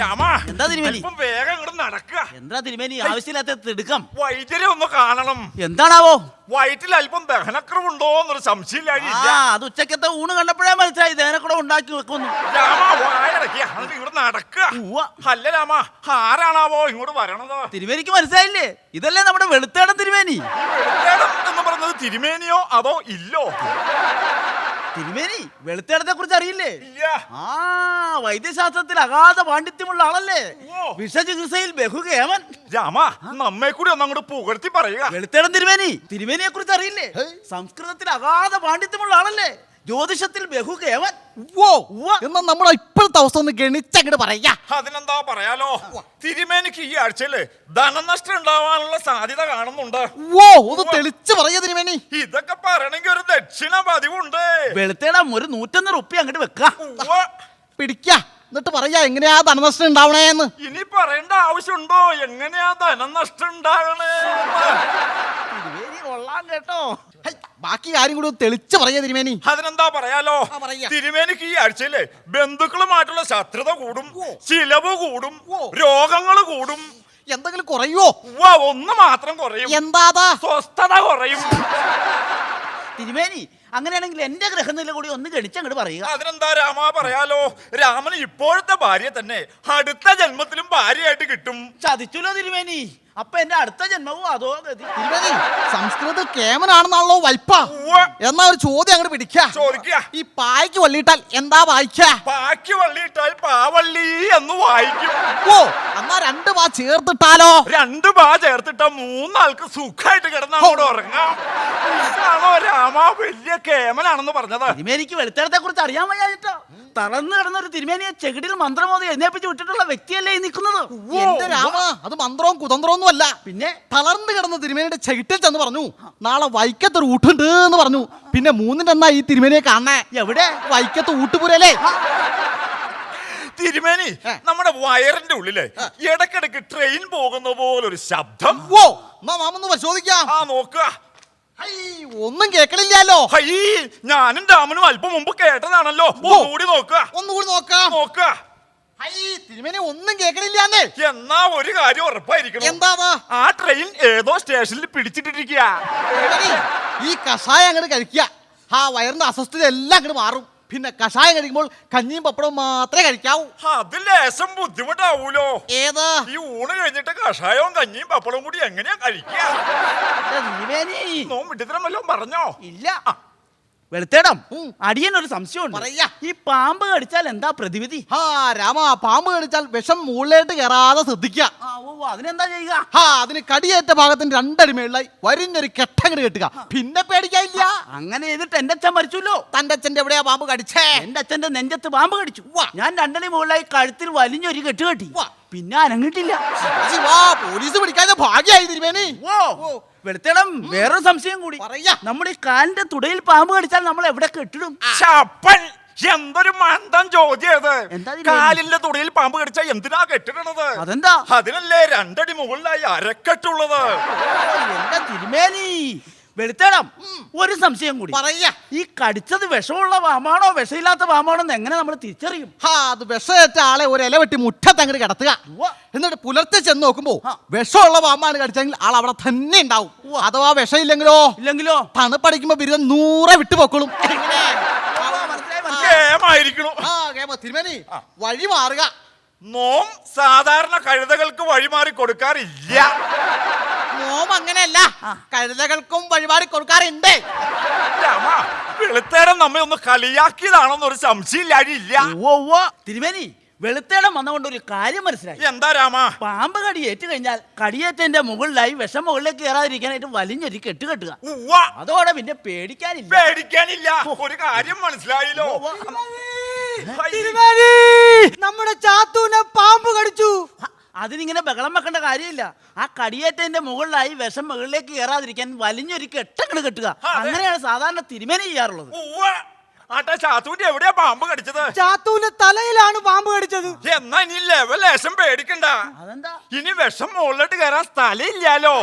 രാമ എന്താ തിരുമേനി? അല്പം വേഗം നടക്കുക എന്താ തിരുമേനി? ആവശ്യമില്ലാത്ത തിടുക്കം. വൈദ്യരെ ഒന്ന് കാണണം. എന്താണാവോ? വയറ്റിൽ അല്പം ദഹനക്കുറവുണ്ടോ എന്നൊരു സംശയമില്ല ആ അത് ഉച്ചക്കത്തെ ഊണ് കണ്ടപ്പോഴേ മനസ്സിലായി. ദേനക്കൂടെ ഉണ്ടാക്കി വെക്കുന്നു. രാമ വായടക്കിയ എന്നിട്ട് ഇങ്ങോട്ട് നടക്കുക ഉവ്വ. അല്ല രാമ ആരാണാവോ ഇങ്ങോട്ട് വരണത്? തിരുമേനിക്ക് മനസ്സിലായില്ലേ? ഇതല്ലേ നമ്മുടെ വെളുത്തേടം തിരുമേനി. വെളുത്തേടം എന്ന് പറഞ്ഞത് തിരുമേനിയോ അതോ ഇല്ലോ? തിരുമേനി വെളുത്തേടത്തെ കുറിച്ച് അറിയില്ലേ? ഇല്ല. ആ വൈദ്യശാസ്ത്രത്തിൽ അഗാധ പാണ്ഡിത്യമുള്ള ആളല്ലേ. വിഷചികിത്സയിൽ ബഹുകേമൻ. രാമ നമ്മെ കൂടി ഒന്ന് അങ്ങോട്ട് പുകഴ്ത്തി പറയുക. വെളുത്തേടം തിരുമേനി തിരുമേനിയെ കുറിച്ച് അറിയില്ലേ സംസ്കൃതത്തിൽ അഗാധ പാണ്ഡിത്യമുള്ള ആളല്ലേ? ജ്യോതിഷത്തിൽ ബഹുകേമൻ ഓ എന്നാ നമ്മുടെ ഇപ്പോഴത്തെ അവസ്ഥ ഒന്ന് ഗണിച്ചങ്ങോട്ട് പറയാ. അതിനെന്താ പറയാലോ? തിരുമേനിക്ക് ഈ ആഴ്ചയിൽ ധനനഷ്ടം ഉണ്ടാവാനുള്ള സാധ്യത കാണുന്നുണ്ട്. ഓ ഒന്ന് തെളിച്ച് പറയാ തിരുമേനി. ഇതൊക്കെ പറയണെങ്കിൽ ഒരു ദക്ഷിണ പതിവുണ്ട്. വെളുത്തേടാ ഒരു നൂറ്റൊന്ന് റുപ്യ അങ്ങോട്ട് വെക്ക. പിടിക്ക. എന്നിട്ട് പറയാ എങ്ങനെയാ ധനനഷ്ടം ഉണ്ടാവണേന്ന്. ഇനി പറയേണ്ട ആവശ്യമുണ്ടോ? എങ്ങനെയാ ധനനഷ്ടം ഉണ്ടാകണേ കൊള്ളാൻ കേട്ടോ. ഹൈ, ബാക്കി കാര്യം കൂടി ഒന്ന് തെളിച്ച് പറയാ തിരുമേനി. അതിനെന്താ പറയാലോ? ആ, പറയാ. തിരുമേനിക്ക് ഈ ആഴ്ചയിൽ ബന്ധുക്കളുമായിട്ടുള്ള ശത്രുത കൂടും ചിലവ് കൂടും ഓ. രോഗങ്ങൾ കൂടും. എന്തെങ്കിലും കുറയോ ഉവ്വ, ഒന്ന് മാത്രം കുറയും. എന്താതാ സ്വസ്ഥത കുറയും. തിരുമേനി അങ്ങനെയാണെങ്കിൽ എന്റെ ഗ്രഹനില കൂടി ഒന്ന് ഗണിച്ചങ്ങോട് പറയുക. അതിനെന്താ രാമ പറയാലോ? രാമന് ഇപ്പോഴത്തെ ഭാര്യ തന്നെ അടുത്ത ജന്മത്തിലും ഭാര്യയായിട്ട് കിട്ടും. ചതിച്ചുല്ലോ തിരുമേനി? അപ്പൊ എന്റെ അടുത്ത ജന്മവും അതോ ഗതി. സംസ്കൃത കേമനാണെന്നാണല്ലോ വൈപ്പ ഉവ്വ. എന്നാ ഒരു ചോദ്യം അങ്ങോട്ട് പിടിക്ക. ചോദിക്കുക ഈ പായ്ക്ക് വള്ളിയിട്ടാൽ എന്താ വായിക്കാ? പാക്കി വള്ളിയിട്ടാൽ പാവള്ളി എന്ന് വായിക്കും. ഓ എന്നാ രണ്ട് പാ ചേർത്തിട്ടാലോ? രണ്ട് പാ ചേർത്തിട്ട മൂന്നാൾക്ക് സുഖമായിട്ട് കിടന്ന് അങ്ങോട്ട് ഉറങ്ങാം. ഇതാണോ രാമ വലിയ കേമനാണെന്ന് പറഞ്ഞത്. തിരുമേനിക്ക് വെളുത്തേടത്തെ കുറിച്ച് അറിയാൻ വയ്യായിട്ടോ തളർന്നു കിടന്ന ഒരു തിരുമേനിയെ ചെകിടിൽ മന്ത്രമോദി എഴുന്നേപ്പിച്ച് വിട്ടിട്ടുള്ള വ്യക്തിയല്ലേ ഈ നിൽക്കുന്നത്? എന്റെ രാമ അത് മന്ത്രവും കുതന്ത്രവും അല്ല പിന്നെ? തളർന്നു കിടന്ന തിരുമേനിയുടെ ചകിട്ടിൽ ചെന്ന് പറഞ്ഞു നാളെ വൈക്കത്തൊരു ഊട്ടുണ്ട് എന്ന് പറഞ്ഞു. പിന്നെ മൂന്നിന്റെ എന്നാ ഈ തിരുമേനിയെ കാണണേ എവിടെ? വൈക്കത്ത് ഊട്ടുപുരല്ലേ തിരുമേനി നമ്മുടെ വയറിന്റെ ഉള്ളിൽ ഇടക്കിടക്ക് ട്രെയിൻ പോകുന്ന പോലെ ഒരു ശബ്ദം ഓ നാമൊന്ന് പരിശോധിക്കാം. ആ നോക്കുക. ഒന്നും കേക്കണില്ലല്ലോ. ഹൈ ഞാനും രാമനും അല്പം മുമ്പ് കേട്ടതാണല്ലോ. ഒന്നുകൂടി നോക്കുക. ഒന്നുകൂടി നോക്കാം. നോക്കുക. തിരുമേനി ഒന്നും കേക്കണില്ലാന്നേ. എന്നാ ഒരു കാര്യം ഉറപ്പായിരിക്കണം. എന്താവാ? ആ ട്രെയിൻ ഏതോ സ്റ്റേഷനിൽ പിടിച്ചിട്ടിരിക്കുക ഈ കഷായം അങ്ങോട്ട് കഴിക്കുക ആ വയറിന്റെ അസ്വസ്ഥത എല്ലാം അങ്ങോട്ട് മാറും. പിന്നെ കഷായം കഴിക്കുമ്പോൾ കഞ്ഞിയും പപ്പടവും മാത്രമേ കഴിക്കാവൂ. അത് ലേശം ബുദ്ധിമുട്ടാവൂലോ? ഏതാ? ഈ ഊണ് കഴിഞ്ഞിട്ട് കഷായവും കഞ്ഞിയും പപ്പടവും കൂടി എങ്ങനെയാ കഴിക്കുക പറഞ്ഞോ? ഇല്ല. വെളുത്തേടം. അടിയൻ ഒരു സംശയമുണ്ട്. പറയാ. ഈ പാമ്പ് കടിച്ചാൽ എന്താ പ്രതിവിധി? ആ രാമ പാമ്പ് കടിച്ചാൽ വിഷം മുകളിലോട്ട് കയറാതെ ശ്രദ്ധിക്കുക. ആ അതിനെന്താ ചെയ്യുക? ഹാ അതിന് കടിയേറ്റ ഭാഗത്തിന് രണ്ടടി മേളിലായി വരിഞ്ഞൊരു കെട്ടങ്ങട് കെട്ടുക. പിന്നെ പേടിക്കാനില്ല. അങ്ങനെ ചെയ്തിട്ട് എന്റെ അച്ഛൻ മരിച്ചല്ലോ. തന്റെ അച്ഛന്റെ എവിടെയാ പാമ്പ് കടിച്ചേ? എന്റെ അച്ഛന്റെ നെഞ്ചത്ത് പാമ്പ് കടിച്ചു. ഞാൻ രണ്ടടി മുകളിലായി കഴുത്തിൽ വലിഞ്ഞൊരു കെട്ട് കെട്ടി. പിന്നെ അനങ്ങിട്ടില്ല. പോലീസ് പിടിക്കാതെ ഭാഗ്യായി തിരുമേനി. ഓ. വെളുത്തേടം വേറൊരു സംശയം കൂടി. പറയാ. നമ്മുടെ ഈ കാലിന്റെ തുടയിൽ പാമ്പ് കടിച്ചാൽ നമ്മൾ എവിടെ കെട്ടിടും? ചപ്പൽ. എന്തൊരു മണ്ടൻ ചോദ്യത് എന്താ കാലിന്റെ തുടിയിൽ പാമ്പ് കടിച്ച എന്തിനാ കെട്ടിടണത്? അതെന്താ? അതിനല്ലേ രണ്ടടി മുകളിലായി അരക്കെട്ടുള്ളത്. എന്താ എന്റെ തിരുമേനി. വെളുത്തേടം. ഒരു സംശയം കൂടി. പറയാ. ഈ കടിച്ചത് വിഷമുള്ള വാമാണോ വിഷമില്ലാത്ത വാമാണോ എന്ന് എങ്ങനെ നമ്മൾ തിരിച്ചറിയും? ഹാ അത് വിഷമേറ്റ ആളെ ഒരു ഇല വെട്ടി മുറ്റത്ത് അങ്ങോട്ട് കിടത്തുക. എന്നിട്ട് പുലർച്ചെ ചെന്ന് നോക്കുമ്പോ വിഷമുള്ള പാമ്പാണ് കടിച്ചെങ്കിൽ ആൾ അവിടെ തന്നെ ഉണ്ടാവും. അഥവാ വിഷമില്ലെങ്കിലോ? ഇല്ലെങ്കിലോ? തണുപ്പടിക്കുമ്പോ ബിരുദം നൂറെ വിട്ടു പൊക്കളും മനസ്സിലായി, മനസ്സിലായി. കേമായിരിക്കണു. ആ കേമ തിരുമേനി വഴി മാറുക. നോം സാധാരണ കഴുതകൾക്ക് വഴിമാറി കൊടുക്കാറില്ല. നോം അങ്ങനെയല്ല. കഴുതകൾക്കും വഴിപാടി കൊടുക്കാറുണ്ട്. വെളുത്തേടം വെളുത്തേരം നമ്മെ ഒന്ന് കളിയാക്കിയതാണോന്നൊരു സംശയമില്ല ഉവ്വ, ഉവ്വ. തിരുമേനി വെളുത്തേടം വന്നുകൊണ്ട് ഒരു കാര്യം മനസ്സിലായി. എന്താ രാമ? പാമ്പ് കടി ഏറ്റു കഴിഞ്ഞാൽ കടിയേറ്റന്റെ മുകളിലായി വിഷം മുകളിലേക്ക് കയറാതിരിക്കാനായിട്ട് വലിഞ്ഞൊരു കെട്ട് കെട്ടുക. അതോടെ പിന്നെ പേടിക്കാനില്ല. പേടിക്കാനില്ല. ഒരു കാര്യം മനസ്സിലായല്ലോ. നമ്മുടെ ചാത്തൂനെ പാമ്പ് കടിച്ചു. അതിനിങ്ങനെ ബഹളം വെക്കേണ്ട കാര്യമില്ല. ആ കടിയേറ്റന്റെ മുകളിലായി വിഷം മുകളിലേക്ക് കയറാതിരിക്കാൻ വലിഞ്ഞൊരു കെട്ടങ്ങട് കെട്ടുക. അങ്ങനെയാണ് സാധാരണ തിരുമേനി ചെയ്യാറുള്ളത്. ചാത്തൂന്റെ എവിടെയാ പാമ്പ് കടിച്ചത്? ചാത്തൂന്റെ തലയിലാണ് പാമ്പ് കടിച്ചത്. എന്നാ ഇനി ലെവൽ ലേശം പേടിക്കണ്ട. അതെന്താ? ഇനി വിഷം മുകളിലോട്ട് കയറാൻ സ്ഥലമില്ലാലോ